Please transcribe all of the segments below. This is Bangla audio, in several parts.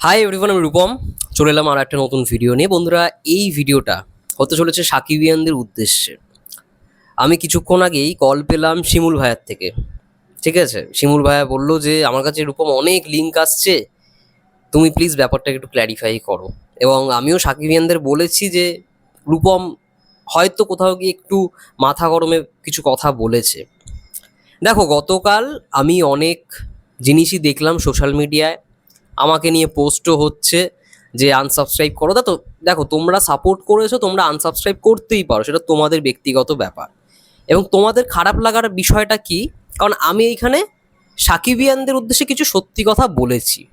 হাই এভরিওয়ান আমি রূপম। চলে এলাম আর একটা নতুন ভিডিও নিয়ে। বন্ধুরা, এই ভিডিওটা হতে চলেছে সাকিবিয়ানদের উদ্দেশ্যে। আমি কিছুক্ষণ আগেই কল পেলাম শিমুল ভাইয়ার থেকে। ঠিক আছে? শিমুল ভাইয়া বলল যে, আমার কাছে রূপম অনেক লিঙ্ক আসছে। তুমি প্লিজ ব্যাপারটা একটু ক্ল্যারিফাই করো। এবং আমিও সাকিবিয়ানদের বলেছি যে, রূপম হয়তো কোথাও গিয়ে একটু মাথা গরমে কিছু কথা বলেছে। দেখো, গতকাল আমি অনেক জিনিসই দেখলাম সোশ্যাল মিডিয়ায় আমাকে নিয়ে পোস্টও হচ্ছে যে আনসাবস্ক্রাইব করো। তা তো দেখো, তোমরা সাপোর্ট করেছ, তোমরা আনসাবস্ক্রাইব করতেই পারো, সেটা তোমাদের ব্যক্তিগত ব্যাপার। এবং তোমাদের খারাপ লাগার বিষয়টা কি? কারণ আমি এইখানে সাকিবিয়ানদের উদ্দেশ্যে কিছু সত্যি কথা বলেছি।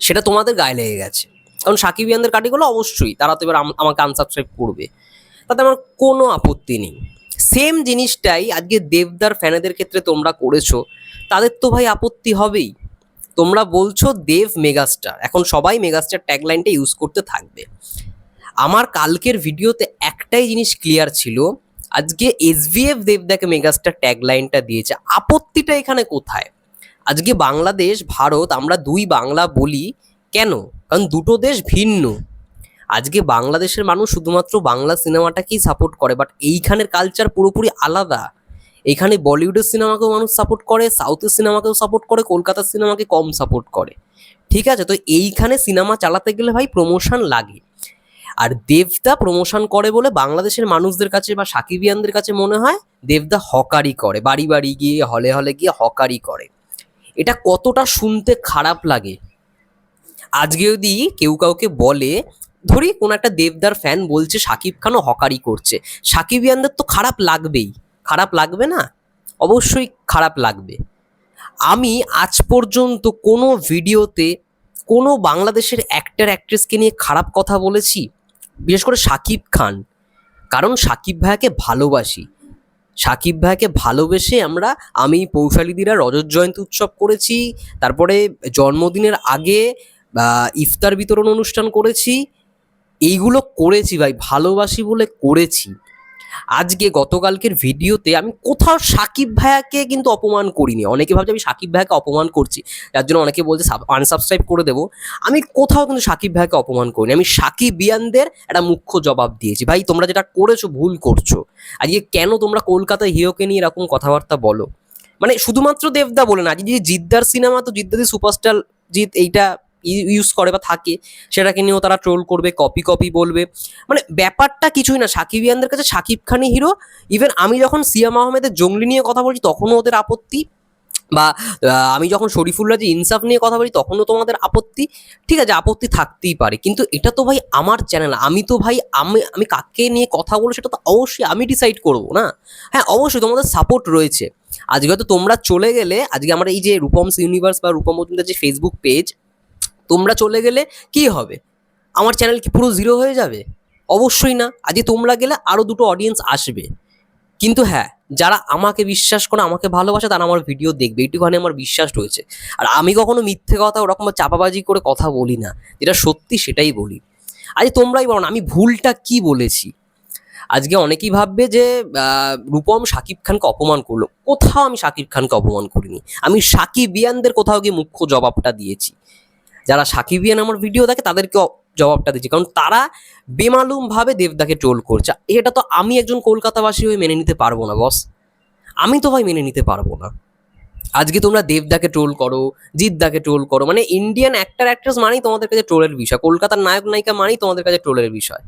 সেটা তোমাদের গায়ে লেগে গেছে। কারণ সাকিবিয়ানদের কাটিগুলো অবশ্যই, তারা তো এবার আম- আমাকে আনসাবস্ক্রাইব করবে। তাতে আমার কোনো আপত্তি নেই। সেম জিনিসটাই আজকে দেবদার ফ্যানেদের ক্ষেত্রে তোমরা করেছ। তাদের তো ভাই আপত্তি হবেই। তোমরা বলছো দেব মেগাস্টার। এখন সবাই মেগাস্টার ট্যাগলাইনটা ইউজ করতে থাকবে। আমার কালকের ভিডিওতে একটাই জিনিস ক্লিয়ার ছিল, আজকে এসভিএফ দেবদাকে মেগাস্টার ট্যাগলাইনটা দিয়েছে। আপত্তিটা এখানে কোথায়? আজকে বাংলাদেশ, ভারত, আমরা দুই বাংলা বলি কেন? কারণ দুটো দেশ ভিন্ন। আজকে বাংলাদেশের মানুষ শুধুমাত্র বাংলা সিনেমাটাকেই সাপোর্ট করে বাট এইখানের কালচার পুরোপুরি আলাদা। এখানে বলিউডের সিনেমাকেও মানুষ সাপোর্ট করে সাউথের সিনেমাকেও সাপোর্ট করে, কলকাতার সিনেমাকে কম সাপোর্ট করে। ঠিক আছে? তো এইখানে সিনেমা চালাতে গেলে ভাই প্রমোশন লাগে। আর দেবদা প্রমোশন করে বলে বাংলাদেশের মানুষদের কাছে বা সাকিবিয়ানদের কাছে মনে হয় দেবদা হকারি করে। বাড়ি বাড়ি গিয়ে হলে হলে গিয়ে হকারি করে। এটা কতটা শুনতে খারাপ লাগে? আজকে যদি কেউ কাউকে বলে, ধরি কোনো একটা দেবদার ফ্যান বলছে, সাকিব খানও হকারি করছে। সাকিবিয়ানদের তো খারাপ লাগবেই। খারাপ লাগবে না? অবশ্যই খারাপ লাগবে। আমি আজ পর্যন্ত কোনো ভিডিওতে কোনো বাংলাদেশের অ্যাক্টার অ্যাক্ট্রেসকে নিয়ে খারাপ কথা বলেছি, বিশেষ করে সাকিব খান। কারণ সাকিব ভাইয়াকে ভালোবাসি। সাকিব ভাইকে ভালোবেসে আমরা, আমি পৌশালীদিরা রজত জয়ন্তী উৎসব করেছি, তারপরে জন্মদিনের আগে ইফতার বিতরণ অনুষ্ঠান করেছি। এইগুলো করেছি ভাই, ভালোবাসি বলে করেছি। আজকে গতকালকের ভিডিওতে আমি কোথাও সাকিব ভাইয়াকে কিন্তু অপমান করিনি। অনেকে ভাবছে আমি সাকিব ভাইয়াকে অপমান করছি, যার জন্য অনেকে বলছে আনসাবস্ক্রাইব করে দেবো। আমি কোথাও কিন্তু সাকিব ভাইয়াকে অপমান করিনি। আমি সাকিব বিয়ানদের একটা মুখ্য জবাব দিয়েছি। ভাই, তোমরা যেটা করেছ ভুল করছ। আজকে কেন তোমরা কলকাতায় হিরোকে নিয়ে এরকম কথাবার্তা বলো? মানে শুধুমাত্র দেবদা বলে না, আজকে যে জিদ্দার সিনেমা, তো জিদ্দাদি সুপারস্টার জিৎ, এইটা ইউজ করে বা থাকে, সেটাকে নিয়েও তারা ট্রোল করবে কপি কপি বলবে। মানে ব্যাপারটা কিছুই না সাকিবিয়ানদের কাছে সাকিব খানই হিরো ইভেন আমি যখন সিয়াম আহমেদের জঙ্গলি নিয়ে কথা বলছি, তখনও ওদের আপত্তি। বা আমি যখন শরীফুল্লাহ যে ইনসাফ নিয়ে কথা বলি, তখনও তোমাদের আপত্তি। ঠিক আছে, আপত্তি থাকতেই পারে, কিন্তু এটা তো ভাই আমার চ্যানেল আমি তো ভাই, আমি আমি কাকে নিয়ে কথা বলব সেটা তো অবশ্যই আমি ডিসাইড করব, না? হ্যাঁ অবশ্যই তোমাদের সাপোর্ট রয়েছে। আজকে হয়তো তোমরা চলে গেলে, আজকে আমার এই যে রূপমস ইউনিভার্স বা রূপম যে ফেসবুক পেজ তোমরা চলে গেলে কি হবে? আমার চ্যানেল কি পুরো জিরো হয়ে যাবে? অবশ্যই না। আজকে তোমরা গেলে আরও দুটো অডিয়েন্স আসবে। কিন্তু হ্যাঁ যারা আমাকে বিশ্বাস করে, আমাকে ভালোবাসে, তারা আমার ভিডিও দেখবে। এইটুখানি আমার বিশ্বাস রয়েছে। আর আমি কখনো মিথ্যে কথা, ওরকম চাপাবাজি করে কথা বলি না। যেটা সত্যি সেটাই বলি। আজ তোমরাই বলো না, আমি ভুলটা কি বলেছি? আজকে অনেকেই ভাববে যে রূপম শাকিব খানকে অপমান করল। কোথাও আমি শাকিব খানকে অপমান করিনি। আমি সাকিব সাকিবিয়ানদের কোথাও গিয়ে মুখ্য জবাবটা দিয়েছি। যারা সাকিবিয়ান আমার ভিডিও দেখে তাদেরকে জবাবটা দিচ্ছি। কারণ তারা বেমালুমভাবে দেবদাকে ট্রোল করছে। এটা তো আমি একজন কলকাতাবাসী হয়ে মেনে নিতে পারব না বস আমি তো ভাই মেনে নিতে পারব না। আজকে তোমরা দেবদাকে ট্রোল করো জিদ্দাকে ট্রোল করো মানে ইন্ডিয়ান অ্যাক্টার অ্যাক্ট্রেস মানেই তোমাদের কাছে ট্রোলের বিষয়। কলকাতার নায়ক নায়িকা মানেই তোমাদের কাছে ট্রোলের বিষয়।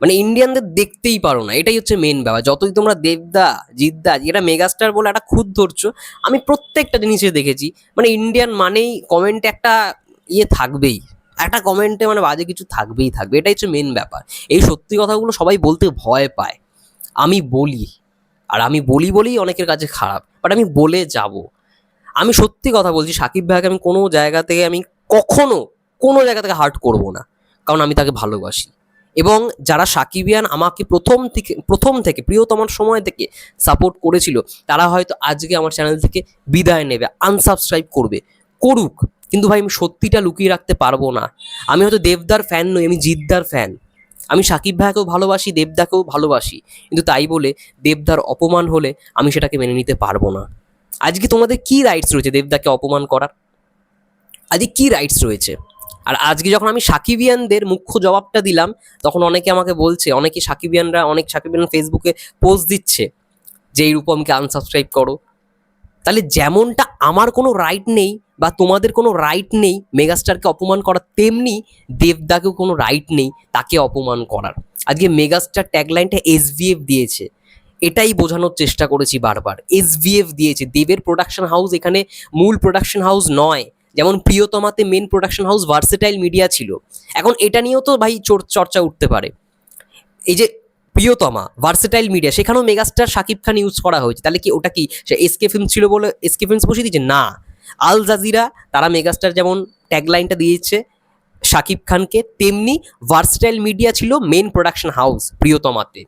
মানে ইন্ডিয়ানদের দেখতেই পারো না, এটাই হচ্ছে মেন ব্যাপার। যতই তোমরা দেবদা, জিদ্দা এটা মেগাস্টার বলে, একটা খুদ ধরছো, আমি প্রত্যেকটা জিনিসে দেখেছি। মানে ইন্ডিয়ান মানেই কমেন্টে একটা ইয়ে থাকবেই। একটা কমেন্টে মানে বাজে কিছু থাকবেই থাকবে, এটাই হচ্ছে মেন ব্যাপার। এই সত্যি কথাগুলো সবাই বলতে ভয় পায়। আমি বলি, আর আমি বলি বলেই অনেকের কাছে খারাপ বাট আমি বলে যাব। আমি সত্যি কথা বলছি, সাকিব ভাইকে আমি কোনো জায়গা থেকে, আমি কখনো কোনো জায়গা থেকে হার্ট করব না, কারণ আমি তাকে ভালোবাসি। এবং যারা সাকিবিয়ান আমাকে প্রথম থেকে প্রথম থেকে প্রিয়তমার সময় থেকে সাপোর্ট করেছিল, তারা হয়তো আজকে আমার চ্যানেল থেকে বিদায় নেবে আনসাবস্ক্রাইব করবে। করুক, কিন্তু ভাই আমি সত্যিটা লুকিয়ে রাখতে পারব না। আমি হয়তো দেবদার ফ্যান নই, আমি জিদ্দার ফ্যান আমি সাকিব ভাইকেও ভালোবাসি, দেবদাকেও ভালোবাসি, কিন্তু তাই বলে দেবদার অপমান হলে আমি সেটাকে মেনে নিতে পারব না। আজকে তোমাদের কি রাইটস রয়েছে দেবদাকে অপমান করার? আজকে কি রাইটস রয়েছে? আর আজকে যখন আমি সাকিবিয়ানদের মুখ্য জবাবটা দিলাম, তখন অনেকে আমাকে বলছে, অনেকে সাকিবিয়ানরা, অনেক সাকিবিয়ান ফেসবুকে পোস্ট দিচ্ছে যে, এই রূপমকে আনসাবস্ক্রাইব করো। তাহলে যেমনটা আমার কোনো রাইট নেই বা তোমাদের কোনো রাইট নেই, মেগাস্টারকে অপমান করার তেমনি দেবদাকেও কোনো রাইট নেই, তাকে অপমান করার। আজকে মেগাস্টার ট্যাগলাইনটা এসভিএফ দিয়েছে। এটাই বোঝানোর চেষ্টা করেছি বারবার। এসভিএফ দিয়েছে। দেবের প্রোডাকশন হাউস এখানে মূল প্রোডাকশন হাউস নয়। যেমন প্রিয়তমাতে main production house versatile media ছিল। এখন এটা নিয়েও তো ভাই চর- চর্চা উঠতে পারে। এই যে প্রিয়তমা ভার্সেটাইল মিডিয়া সেখানেও মেগাস্টার শাকিব খান ইউজ করা হয়েছে। তাহলে কি ওটা কি সে এসকে ফিল্ম ছিল বলে এসকে ফিল্মস বসিয়ে দিয়েছে? না। আল জাজিরা, তারা মেগাস্টার যেমন ট্যাগলাইনটা দিয়েছে, শাকিব খানকে, তেমনি ভার্সেটাইল মিডিয়া ছিল মেন প্রোডাকশন হাউস প্রিয়তমাতে।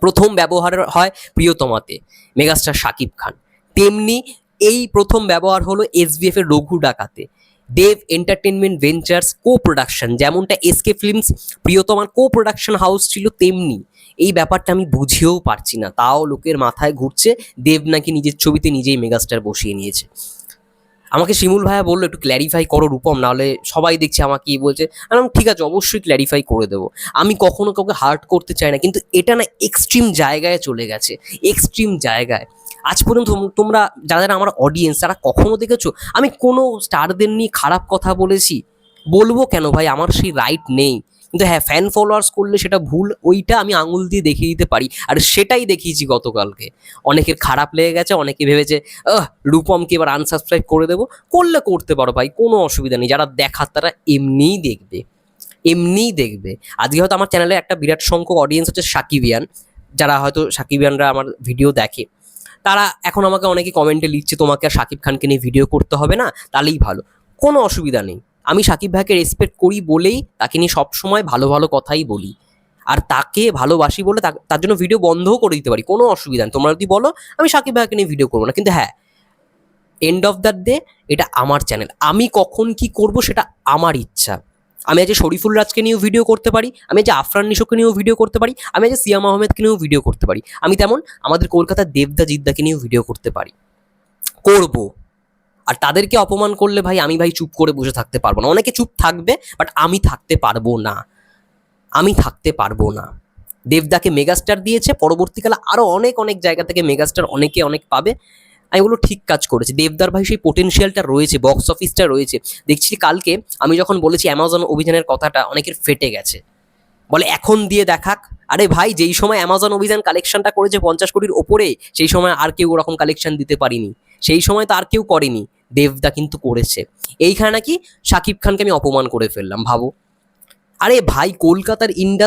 প্রথম ব্যবহার হয় প্রিয়তমাতে মেগাস্টার শাকিব খান। তেমনি এই প্রথম ব্যবহার হলো এসবিএফ এর রঘু ডাকাতে। দেব এন্টারটেনমেন্ট ভেঞ্চার্স কো প্রোডাকশন যেমনটা এসকে ফিল্মস প্রিয়তমার কো প্রোডাকশন হাউস ছিল তেমনি। এই ব্যাপারটা আমি বুঝেও পারছি না, তাও লোকের মাথায় ঘুরছে দেব নাকি নিজের ছবিতে নিজেই মেগাস্টার বসিয়ে নিয়েছে। আমাকে শিমুল ভাইয়া বলল, একটু ক্ল্যারিফাই করো রূপম, নাহলে সবাই দেখছে আমাকে কি বলছে। আমি ঠিক আছে, অবশ্যই ক্ল্যারিফাই করে দেবো। আমি কখনো কাউকে হার্ট করতে চাই না, কিন্তু এটা না এক্সট্রিম জায়গায় চলে গেছে এক্সট্রিম জায়গায়। আজ পর্যন্ত তোমরা যারা যারা আমার অডিয়েন্স তারা কখনো দেখেছ, আমি কোনো স্টারদের নিয়ে খারাপ কথা বলেছি। বলব কেন ভাই? আমার সেই রাইট নেই। কিন্তু হ্যাঁ ফ্যান ফলোয়ার্স করলে সেটা ভুল, ওইটা আমি আঙুল দিয়ে দেখিয়ে দিতে পারি। আর সেটাই দেখিয়েছি গতকালকে। অনেকের খারাপ লেগে গেছে, অনেকে ভেবেছে, আহ, রূপমকে এবার আনসাবস্ক্রাইব করে দেবো। করলে করতে পারো ভাই, কোনো অসুবিধা নেই। যারা দেখার তারা এমনিই দেখবে। এমনিই দেখবে। আজকে হয়তো আমার চ্যানেলে একটা বিরাট সংখ্যক অডিয়েন্স হচ্ছে সাকিবিয়ান। যারা হয়তো সাকিবিয়ানরা আমার ভিডিও দেখে। তারা এখন আমাকে অনেকে কমেন্টে লিখছে, তোমাকে আর শাকিব খানকে নিয়ে ভিডিও করতে হবে না? তাহলেই ভালো। কোনো অসুবিধা নেই। আমি সাকিব ভাইকে রেসপেক্ট করি বলেই তাকে নিয়ে সবসময় ভালো ভালো কথাই বলি। আর তাকে ভালোবাসি বলে তার জন্য ভিডিও বন্ধও করে দিতে পারি, কোনো অসুবিধা নেই। তোমরা যদি বলো, আমি সাকিব ভাইকে নিয়ে ভিডিও করব না। কিন্তু হ্যাঁ এন্ড অফ দ্য ডে এটা আমার চ্যানেল আমি কখন কি করব সেটা আমার ইচ্ছা। আমি আজ শরীফুল রাজকে নিয়েও ভিডিও করতে পারি, আমি আজ আফরান নিশোকে নিয়েও ভিডিও করতে পারি, আমি আজ সিয়াম আহমেদকে নিয়েও ভিডিও করতে পারি। আমি তেমন আমাদের কলকাতার দেবদা জিদ্দাকে নিয়েও ভিডিও করতে পারি। করব। আর তাদেরকে অপমান করলে ভাই, আমি ভাই চুপ করে বসে থাকতে পারব না। অনেকে চুপ থাকবে বাট আমি থাকতে পারব না। আমি থাকতে পারব না। দেবদাকে মেগাস্টার দিয়েছে, পরবর্তীকালে আরও অনেক অনেক জায়গা থেকে মেগাস্টার অনেকে, অনেক পাবে। আমি বলো ঠিক কাজ করেছে। দেবদার ভাই সেই পোটেনশিয়ালটা রয়েছে বক্স অফিসটা রয়েছে। দেখছি কালকে আমি যখন বলেছি অ্যামাজন অভিযানের কথাটা, অনেকের ফেটে গেছে। বলে, এখন দিয়ে দেখাক। আরে ভাই, যেই সময় অ্যামাজন অভিযান কালেকশনটা করেছে পঞ্চাশ কোটির ওপরে, সেই সময় আর কেউ ওরকম কালেকশন দিতে পারিনি। সেই সময় তো আর কেউ করেনি। দেবদা কিন্তু করেছে। এইখানে নাকি শাকিব খানকে আমি অপমান করে ফেললাম, ভাবো। আরে ভাই, কলকাতার ইন্ডাস্ট্রি